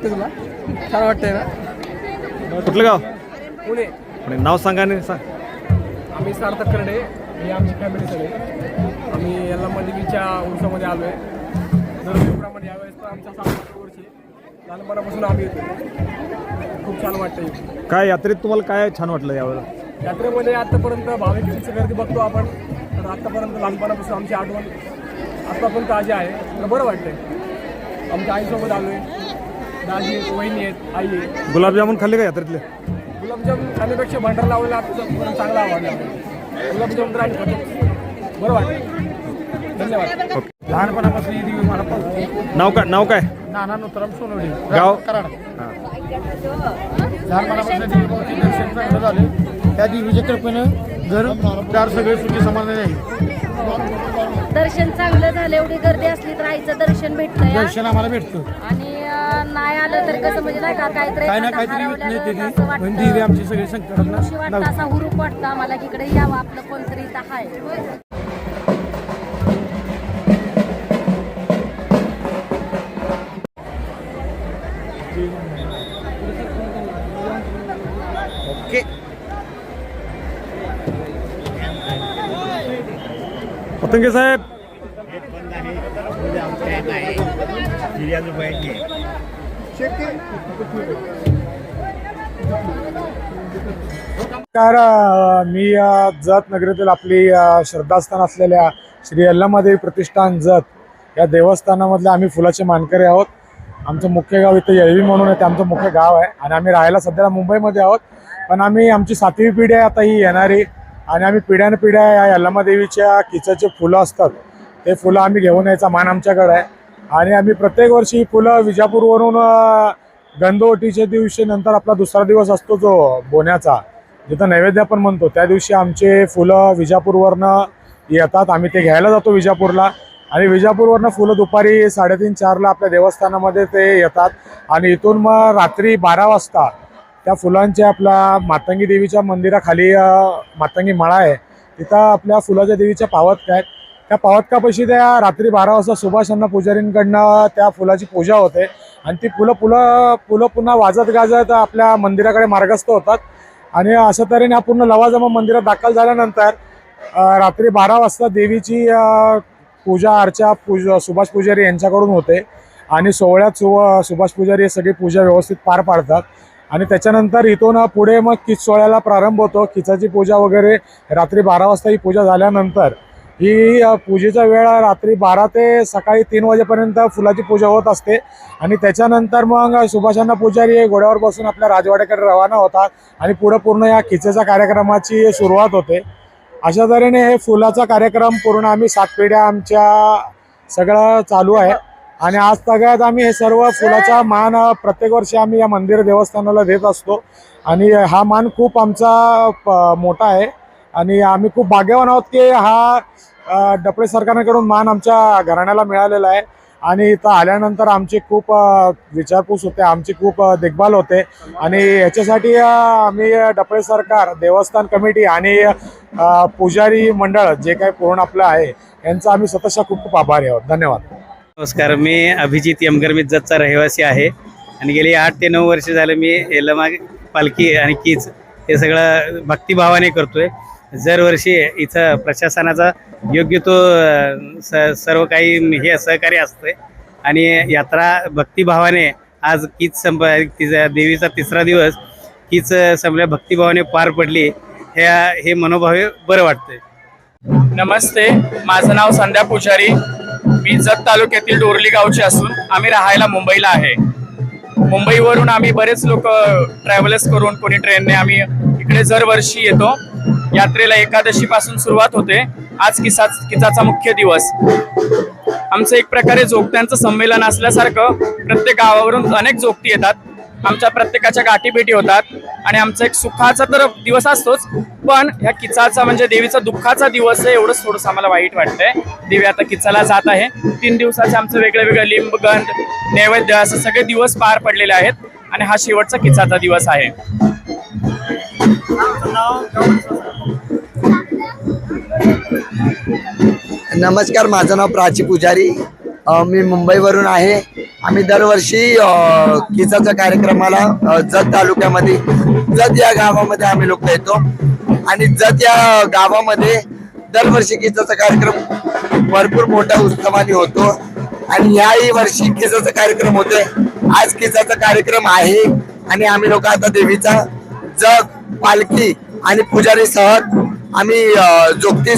वाटतं तुला? छान वाटतंय ना? कुठलं गाव? पुणे. आणि नाव सांगा आणि सांग. आम्ही सार्थक करडे ही आमची फॅमिली सगळे. आम्ही यल्लामा देवीच्या उर्सामध्ये आलो आहे दरवर्षीप्रमाणे यावेळेस पण आमच्या सात वर्षी लहानपणापासून आम्ही येतो खूप छान वाटतं इथे. काय यात्रेत तुम्हाला काय छान वाटलं यावेळेला? यात्रेमध्ये आत्तापर्यंत भाविकांची गर्दी बघतो आपण. तर आत्तापर्यंत लहानपणापासून आमची आठवण आत्ता पण ताजी आहे. तर बरं वाटतंय. आमच्या आईसोबत आलो आहे आहेत वहिनी आहेत आई आहे गुलाबजामुन खाल्ले का यात्रेतले? गुलाबजाम खाण्यापेक्षा भंडारा लावलेला आता चांगला आवडला गुलाबजाम आम्ही खातो बरं वाटतं धन्यवाद. ओके. लहानपणापासून ही देवी मला पाहतो नाव काय नाव काय नाना नोतराम सोनवडी गाव? कराड हां. लहानपणापासून दर्शन चांगलं झाले त्या देवीच्या कृपेनं घर चार सगळे सुखी समाधान आहे दर्शन चांगलं झालं एवढी गर्दी असली तर आईचं दर्शन भेटतंय हा. दर्शन आम्हाला भेटतं आणि अं, नाही आलं तर कसं म्हणजे नाही का काहीतरी काय ना काहीतरी असं ते पण देवी वाटतं. आमची सगळी संकटांना खुशी वाटतं असा हुरूप वाटतं आम्हाला की इकडे यावं आपलं कोणतरी इथं आहे पतंगे साहेब. नमस्कार मी जत नगरीतील आपली श्रद्धास्थान असलेल्या श्री अल्लामादेवी प्रतिष्ठान जत या देवस्थानामधले आम्ही फुलाचे मानकरी आहोत. आमचं मुख्य गाव इथं येळवी म्हणून आहे ते आमचं मुख्य गाव आहे. आणि आम्ही राहायला सध्याला मुंबईमध्ये आहोत. पण आम्ही आमची सातवी पिढी आहे आता ही येणारी. आणि आम्ही पिढ्यानपिढ्या या यल्लामादेवीच्या किचाचे फुलं असतात ते फुलं आम्ही घेऊन यायचा मान आमच्याकडे आहे. आणि आम्ही प्रत्येक वर्षी ही फुलं विजापूरवरून गंधवटीच्या दिवशी नंतर आपला दुसरा दिवस असतो जो बोण्याचा जिथं नैवेद्य आपण म्हणतो त्या दिवशी आमचे फुलं विजापूरवरनं येतात. आम्ही ते घ्यायला जातो विजापूरला आणि विजापूरवरनं फुलं दुपारी साडेतीन चारला आपल्या देवस्थानामध्ये ते येतात. आणि इथून मग रात्री बारा वाजता त्या फुलांचे आपल्या मातंगी देवीच्या मंदिराखाली मातंगी मळा आहे. तिथं आपल्या फुलाच्या देवीच्या पावतका आहेत त्या पावतकापाशी त्या रात्री बारा वाजता सुभाष अण्णा पुजारींकडनं त्या फुलाची पूजा होते. आणि ती फुलं फुलं फुलं पुन्हा वाजत गाजत आपल्या मंदिराकडे मार्गस्थ होतात. आणि अशा तऱ्हेने हा पूर्ण लवाजमा मंदिरात दाखल झाल्यानंतर रात्री बारा वाजता देवीची पूजा अर्चा पूजा सुभाष पुजारी यांच्याकडून होते. आणि सोहळ्यात सु सुभाष पुजारी हे सगळी पूजा व्यवस्थित पार पाडतात. आणि त्याच्यानंतर इथून पुढे मग किच सोहळ्याला प्रारंभ होतो. किचाची पूजा वगैरे रात्री बारा वाजता ही पूजा झाल्यानंतर ही पूजेचा वेळ रात्री बारा ते सकाळी तीन वाजेपर्यंत फुलाची पूजा होत असते. आणि त्याच्यानंतर मग सुभाषांना पुजारी हे घोड्यावर बसून आपल्या राजवाड्याकडे रवाना होतात आणि पुढं पूर्ण या खिचेच्या कार्यक्रमाची सुरुवात होते. अशा तऱ्हेने हे फुलाचा कार्यक्रम पूर्ण आम्ही सात पिढ्या आमच्या सगळं चालू आहे. आणि आज सगळ्यात आम्ही हे सर्व फुलाचा मान प्रत्येक वर्षी आम्ही या मंदिर देवस्थानाला देत असतो. आणि हा मान खूप आमचा प- मोठा आहे. आणि आम्ही खूप भाग्यवान आहोत की हा डपळे सरकारकडून मान आमच्या घराण्याला मिळालेला आहे. आणि इथं आल्यानंतर आमची खूप विचारपूस होते आमची खूप देखभाल होते. आणि याच्यासाठी आम्ही डपळे सरकार देवस्थान कमिटी आणि पुजारी मंडळ जे काही पूर्ण आपलं आहे यांचा आम्ही स्वतःच्या खूप खूप आभारी आहोत. धन्यवाद. नमस्कार मी अभिजित यमगर मी जतचा रहिवासी आहे. आणि गेली आठ ते नऊ वर्ष झालं मी लमा पालखी आणि कीच हे सगळं भक्तिभावाने करतोय. दरवर्षी इथं प्रशासनाचा योग्य तो स सर्व काही हे सहकार्य असतंय. आणि यात्रा भक्तिभावाने आज कीच संप तिचा देवीचा तिसरा दिवस कीच संपल्या भक्तिभावाने पार पडली. ह्या हे मनोभावे बरं वाटतंय. नमस्ते माझं नाव संध्या पुजारी. मी जत तालुक्यातील डोरली गावचे असून आम्ही राहायला मुंबईला आहे. मुंबईवरून आम्ही बरेच लोक ट्रॅव्हलर्स करून कोणी ट्रेनने आम्ही इकडे दरवर्षी येतो. यात्रेला एकादशीपासून सुरुवात होते. आज किसा किसाचा मुख्य दिवस. आमचं एक प्रकारे जोगत्यांचं संमेलन असल्यासारखं प्रत्येक गावावरून अनेक जोगती येतात. आमच्या प्रत्येकाच्या गाठीभेटी होतात आणि आमचा एक सुखाचा तर दिवस असतोच पण ह्या किचाचा म्हणजे देवीचा दुःखाचा दिवस आहे एवढंच थोडंसं आम्हाला वाईट वाटतंय. देवी आता किचाला जात आहे. तीन दिवसाचे आमचं वेगळं वेगळं लिंबगंध नैवेद्य असं सगळे दिवस पार पडलेले आहेत आणि हा शेवटचा किचाचा दिवस आहे. नमस्कार माझं नाव प्राची पुजारी. मी मुंबईवरून आहे. आम्ही दरवर्षी अ, किसाच्या कार्यक्रमाला जत तालुक्यामध्ये जत या गावामध्ये आम्ही लोक येतो. आणि जत या गावामध्ये दरवर्षी किसाचा कार्यक्रम भरपूर मोठ्या उत्सवाने होतो. आणि याही वर्षी किसाचा कार्यक्रम होतोय. आज किसाचा कार्यक्रम आहे. आणि आम्ही लोक आता देवीचा जग पालखी आणि पुजारी सह आम्ही जोगती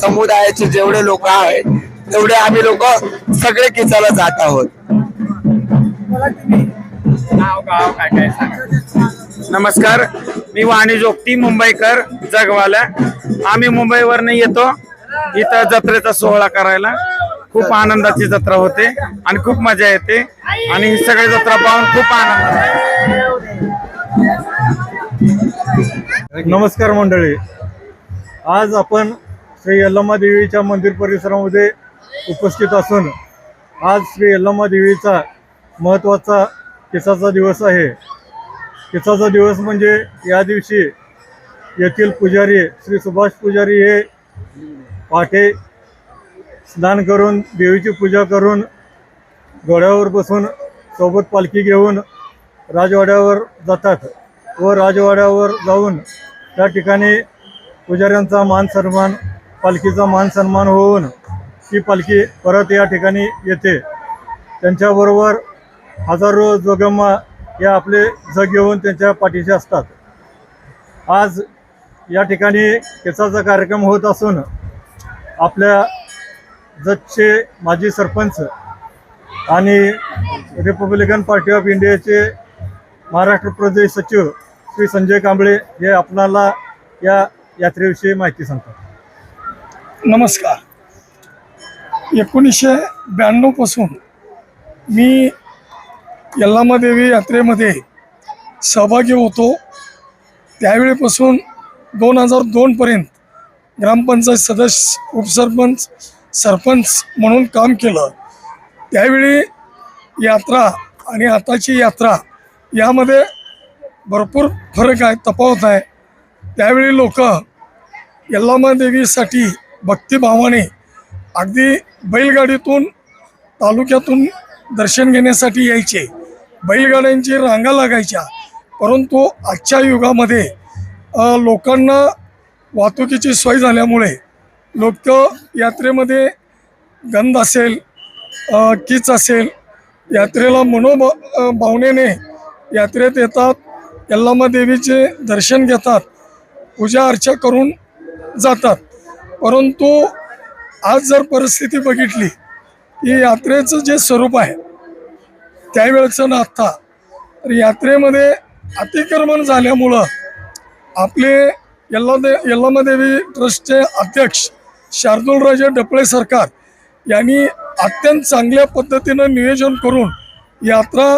समुदायाचे जेवढे लोक आहेत तेवढे आम्ही लोक सगळे किसाला जात आहोत. नाव गाव काय काय सांगा नमस्कार मी वाणी जोगती मुंबईकर जगवाला. आम्ही मुंबईवरनं येतो. इथं जत्रेचा सोहळा करायला. खूप आनंदाची जत्रा होते आणि खूप मजा येते. आणि ही सगळी जत्रा पाहून खूप आनंद नमस्कार मंडळी. आज आपण श्री यल्लमा देवीच्या मंदिर परिसरामध्ये उपस्थित असून आज श्री यल्लमा देवीचा महत्त्वाचा किसाचा दिवस आहे. किसाचा दिवस म्हणजे या दिवशी येथील पुजारी श्री सुभाष पुजारी हे पहाटे स्नान करून देवीची पूजा करून घोड्यावर बसून सोबत पालखी घेऊन राजवाड्यावर जातात व राजवाड्यावर जाऊन त्या ठिकाणी पुजाऱ्यांचा मान सन्मान पालखीचा मान सन्मान होऊन ती पालखी परत या ठिकाणी येते. त्यांच्याबरोबर हजारो जोगम्मा हे आपले जग घेऊन त्यांच्या पाठीशी असतात. आज या ठिकाणी केसाचा कार्यक्रम होत असून आपल्या जगचे माजी सरपंच आणि रिपब्लिकन पार्टी ऑफ इंडियाचे महाराष्ट्र प्रदेश सचिव श्री संजय कांबळे हे आपणाला या यात्रेविषयी माहिती सांगतात. नमस्कार. एकोणीसशे ब्याण्णवपासून मी यल्लामादेवी यात्रेमध्ये सहभागी होतो. त्यावेळेपासून दोन हजार दोनपर्यंत ग्रामपंचायत सदस्य उपसरपंच सरपंच म्हणून काम केलं. त्यावेळी यात्रा आणि आताची यात्रा यामध्ये भरपूर फरक आहे तफावत आहे. त्यावेळी लोक यल्लामादेवीसाठी भक्तिभावाने अगदी बैलगाडीतून तालुक्यातून दर्शन घेण्यासाठी यायचे. बैलगाड्यांची रांगा लागायच्या. परंतु आजच्या युगामध्ये लोकांना वाहतुकीची सोय झाल्यामुळे लोक यात्रेमध्ये गंध असेल किच कीच असेल यात्रेला मनोभ भावनेने यात्रेत येतात यल्लामा देवीचे दर्शन घेतात पूजा अर्चा करून जातात. परंतु आज जर परिस्थिती बघितली की यात्रेचं जे स्वरूप आहे त्यावेळेचं ना आत्ता. तर यात्रेमध्ये अतिक्रमण झाल्यामुळं आपले यल्लादे यल्लामादेवी ट्रस्टचे अध्यक्ष शार्दूलराजे डपळे सरकार यांनी अत्यंत चांगल्या पद्धतीनं नियोजन करून यात्रा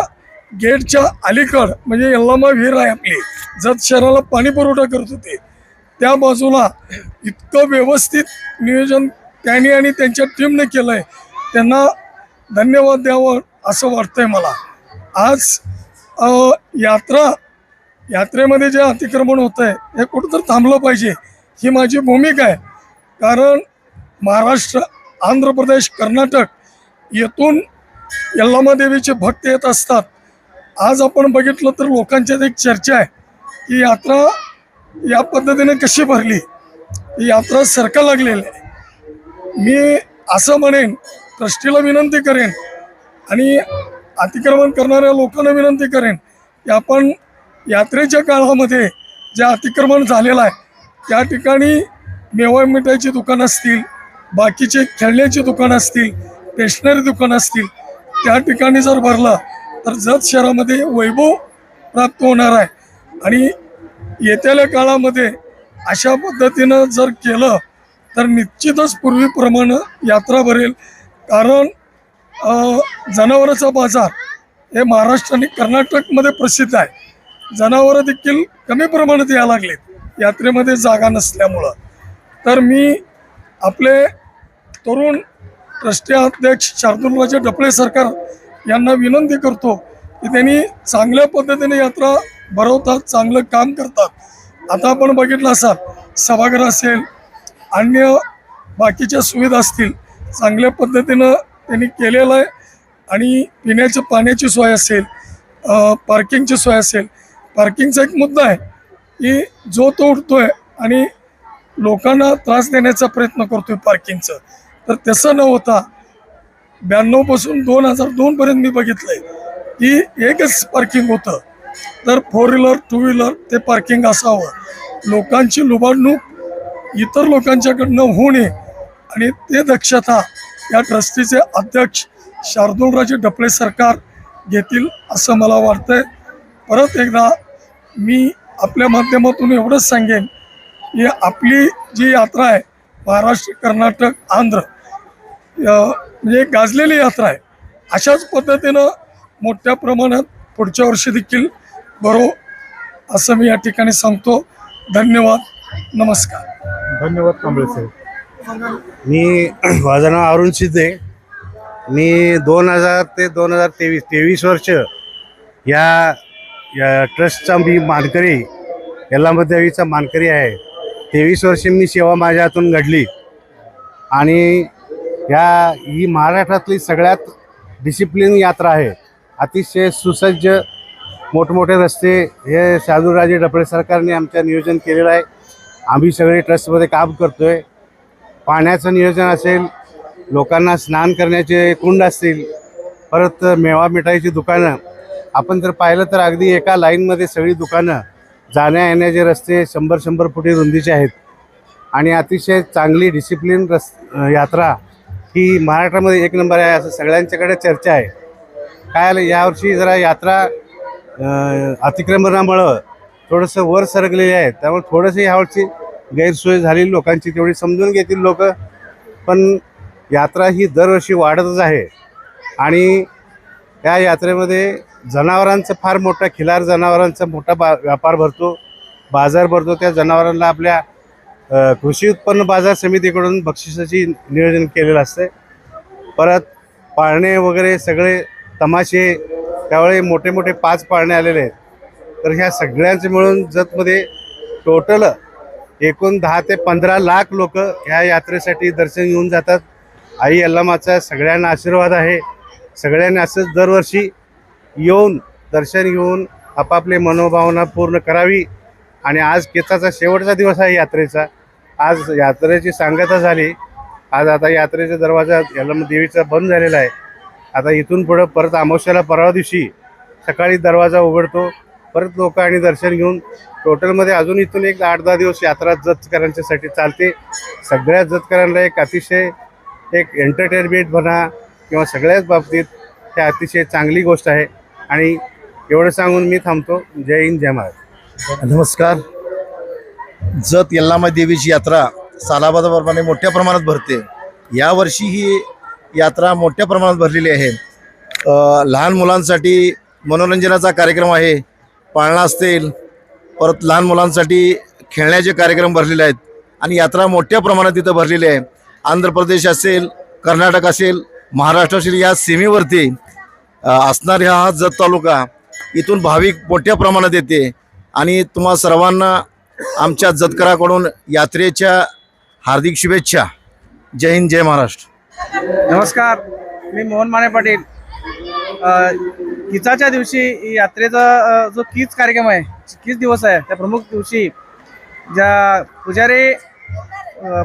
गेटच्या अलीकड म्हणजे यल्लामा विहीर आहे आपली जत शहराला पाणी पुरवठा करत होते. त्या बाजूला इतकं व्यवस्थित नियोजन त्यांनी आणि त्यांच्या टीमने केलं आहे त्यांना धन्यवाद द्यावं. असं वाटतंय मला. आज यात्रा यात्रेमध्ये जे अतिक्रमण होतं आहे हे कुठंतरी थांबलं पाहिजे ही माझी भूमिका आहे. कारण महाराष्ट्र आंध्र प्रदेश कर्नाटक येथून यल्लामादेवीचे भक्त येत असतात. आज आपण बघितलं तर लोकांच्यात एक चर्चा आहे की यात्रा या पद्धतीने कशी भरली? ही यात्रा सरका लागलेली आहे. मी असं म्हणेन ट्रस्टीला विनंती करेन आणि अतिक्रमण करणाऱ्या लोकांना विनंती करेन की आपण यात्रेच्या काळामध्ये जे अतिक्रमण झालेलं आहे त्या ठिकाणी मेवा मिठाईची दुकानं असतील बाकीचे खेळण्याची दुकानं असतील स्टेशनरी दुकानं असतील त्या ठिकाणी जर भरलं तर जत शहरामध्ये वैभव प्राप्त होणार आहे. आणि येत्याल्या काळामध्ये अशा पद्धतीनं जर केलं तर निश्चितच पूर्वीप्रमाणे यात्रा भरेल. कारण जनावरांचा बाजार हे महाराष्ट्र आणि कर्नाटकमध्ये प्रसिद्ध आहे. जनावरं देखील कमी प्रमाणात यायला लागलेत. यात्रेमध्ये जागा नसल्यामुळं. तर मी आपले तरुण ट्रस्टी अध्यक्ष शार्दुलराजे डपळे सरकार यांना विनंती करतो की त्यांनी चांगल्या पद्धतीने यात्रा भरवतात चांगलं काम करतात. आता आपण बघितलं असाल सभागृह असेल अन्य बाकीच्या सुविधा असतील चांगल्या पद्धतीनं त्यांनी केलेलं आहे. आणि पिण्याच्या पाण्याची सोय असेल पार्किंगची सोय असेल पार्किंगचा एक मुद्दा आहे की जो तो उठतोय आणि लोकांना त्रास देण्याचा प्रयत्न करतोय पार्किंगचं तर तसं न होता ब्याण्णवपासून दोन हजार दोनपर्यंत मी बघितलंय की एकच पार्किंग होतं. तर फोर व्हीलर टू व्हीलर ते पार्किंग असावं. लोकांची लुबाडणूक इतर लोकांच्याकडनं होऊ नये आणि ते दक्षता या ट्रस्टीचे अध्यक्ष शार्दूलराजे डपळे सरकार घेतील असं मला वाटतंय. परत एकदा मी आपल्या माध्यमातून एवढंच सांगेन की आपली जी यात्रा आहे महाराष्ट्र कर्नाटक आंध्र म्हणजे एक गाजलेली यात्रा आहे अशाच पद्धतीनं मोठ्या प्रमाणात पुढच्या वर्षी देखील बरो असं मी या ठिकाणी सांगतो. धन्यवाद. नमस्कार. धन्यवाद कांबळे साहेब. मी माझं नाव अरुण सिद्धे मी दोन हजार ते दोन हजार तेवीस तेवीस वर्ष या या ट्रस्टचा मी मानकरी यल्लामदेवीचा मानकरी आहे. तेवीस वर्ष मी सेवा माझ्या हातून घडली. आणि या ही महाराष्ट्रातली सगळ्यात डिसिप्लिन यात्रा आहे. अतिशय सुसज्ज मोठमोठे रस्ते हे साधूराजे डबळे सरकारने आमच्या नियोजन केलेलं आहे. आम्ही सगळे ट्रस्टमध्ये काम करतो आहे पाण्याचं नियोजन असेल लोकांना स्नान करण्याचे कुंड असतील परत मेवा मिठाईची दुकानं. आपण जर पाहिलं तर अगदी एका लाईनमध्ये सगळी दुकानं जाण्या येण्याचे रस्ते शंभर शंभर फुटी रुंदीचे आहेत. आणि अतिशय चांगली डिसिप्लिन रस यात्रा ही महाराष्ट्रामध्ये एक नंबर आहे असं सगळ्यांच्याकडे चर्चा आहे. काय आलं यावर्षी जरा यात्रा अतिक्रमणामुळं थोडंसं वर सरकलेली आहे. त्यामुळे थोडंसं यावर्षी गैरसोय झाली लोकांची तेवढी समजून घेतील लोक. पण यात्रा ही दरवर्षी वाढतच आहे. आणि या यात्रेमध्ये जनावरांचं फार मोठा खिलार जनावरांचा मोठा बा व्यापार भरतो. बाजार भरतो. त्या जनावरांना आपल्या कृषी उत्पन्न बाजार समितीकडून बक्षिसाची नियोजन केलेलं असतं परत पाळणे वगैरे सगळे तमाशे त्यावेळी मोठे मोठे पाच पाळणे आलेले आहेत. तर ह्या सगळ्यांचे मिळून जतमध्ये टोटल एकूण दहा ते पंधरा लाख लोक ह्या यात्रेसाठी दर्शन घेऊन जातात. आई अल्लामाचा सगळ्यांना आशीर्वाद आहे. सगळ्यांनी असंच दरवर्षी येऊन दर्शन घेऊन आपापले मनोभावना पूर्ण करावी. आणि आज केचाचा शेवटचा दिवस आहे यात्रेचा. आज यात्रेची सांगता झाली. आज आता यात्रेचा दरवाजा यल्लम देवीचा बंद झालेला आहे. आता इथून पुढं परत अमावश्याला परवा दिवशी सकाळी दरवाजा उघडतो. परत लोक आणि दर्शन घेऊन टोटलमध्ये अजून इथून एक आठ दहा दिवस यात्रा जतकरांच्यासाठी चालते. सगळ्या जतकरांना एक अतिशय एक एंटरटेनमेंट म्हणा किंवा सगळ्याच बाबतीत हे अतिशय चांगली गोष्ट आहे. आणि एवढं सांगून मी थांबतो. जय हिंद जय महाराज. नमस्कार. जत यल्लामा देवीची यात्रा सालाबादाप्रमाणे मोठ्या प्रमाणात भरते. यावर्षी ही यात्रा मोठ्या प्रमाणात भरलेली आहे. लहान मुलांसाठी मनोरंजनाचा कार्यक्रम आहे. पाळणा असतील परत लहान मुलांसाठी खेळण्याचे कार्यक्रम भरलेले आहेत आणि यात्रा मोठ्या प्रमाणात तिथं भरलेली आहे. आंध्र प्रदेश असेल कर्नाटक असेल महाराष्ट्र असेल या सीमेवरती असणाऱ्या हा जत तालुका इथून भाविक मोठ्या प्रमाणात येते. आणि तुम्हा सर्वांना आमच्या जतकराकडून यात्रेच्या हार्दिक शुभेच्छा. जय हिंद जय महाराष्ट्र. नमस्कार मी मोहन माने पाटील. किचाच्या दिवशी यात्रेचा जो कीच कार्यक्रम आहे कीच दिवस आहे त्या प्रमुख दिवशी ज्या पुजारी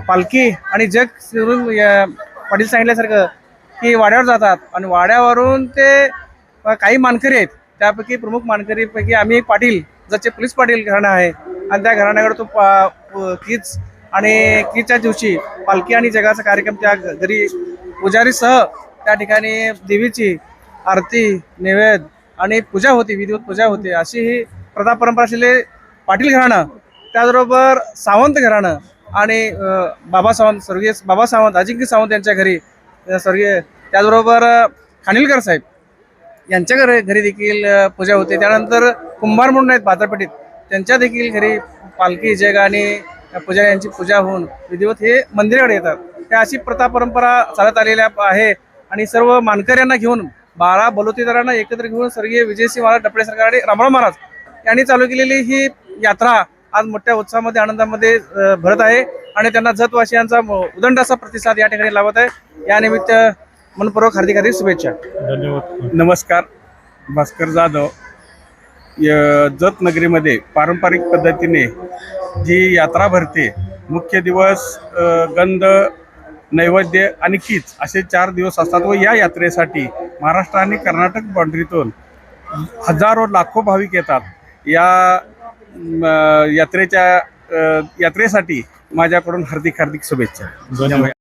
पालखी आणि जग फिरून या पाटील सांगितल्यासारखं की वाड्यावर जातात आणि वाड्यावरून ते काही मानकरी आहेत त्यापैकी प्रमुख मानकरीपैकी आम्ही एक पाटील जसे पोलीस पाटील घराणं आहे आणि त्या घराण्याकडे तो पा कीच आणि कीच्या दिवशी पालखी आणि जगाचा कार्यक्रम त्या घरी पुजारीसह त्या ठिकाणी देवीची आरती नैवेद्य आणि पूजा होती विधिवत पूजा होते. अशी ही प्रथा परंपरा असलेले पाटील घराणं त्याचबरोबर सावंत घराणं आणि बाबा सावंत स्वर्गीय बाबा सावंत अजिंक्य सावंत यांच्या घरी स्वर्गीय त्याचबरोबर खानिलकर साहेब यांच्या घरी घरी देखील पूजा होते. त्यानंतर कुंभार म्हणून आहेत बाजारपेठेत त्यांच्या देखील घरी पालखी जग आणि पूजा यांची पूजा होऊन विधिवत हे मंदिराकडे येतात. त्या अशी प्रथा परंपरा चालत आलेल्या आहे आणि सर्व मानकऱ्यांना घेऊन बारा बलुतेदारांना एकत्र घेऊन स्वर्गीय विजयसिंह महाराज डपळे सरकारने रामराव महाराज यांनी चालू केलेली ही यात्रा आज मोठ्या उत्साहामध्ये आनंदामध्ये भरत आहे. आणि त्यांना जतवासियांचा म- उदंड असा प्रतिसाद या ठिकाणी लावत आहे. या निमित्त मनपूर्वक हार्दिक हार्दिक शुभेच्छा. धन्यवाद. नमस्कार. भास्कर जाधव. य- जत नगरीमध्ये पारंपरिक पद्धतीने जी यात्रा भरते मुख्य दिवस गंध नैवेद्य आणि कीच असे चार दिवस असतात व या यात्रेसाठी महाराष्ट्र आणि कर्नाटक बाँड्रीतून हजारो लाखो भाविक येतात. या यात्रेच्या यात्रेसाठी माझ्याकडून हार्दिक हार्दिक शुभेच्छा. धन्यवाद.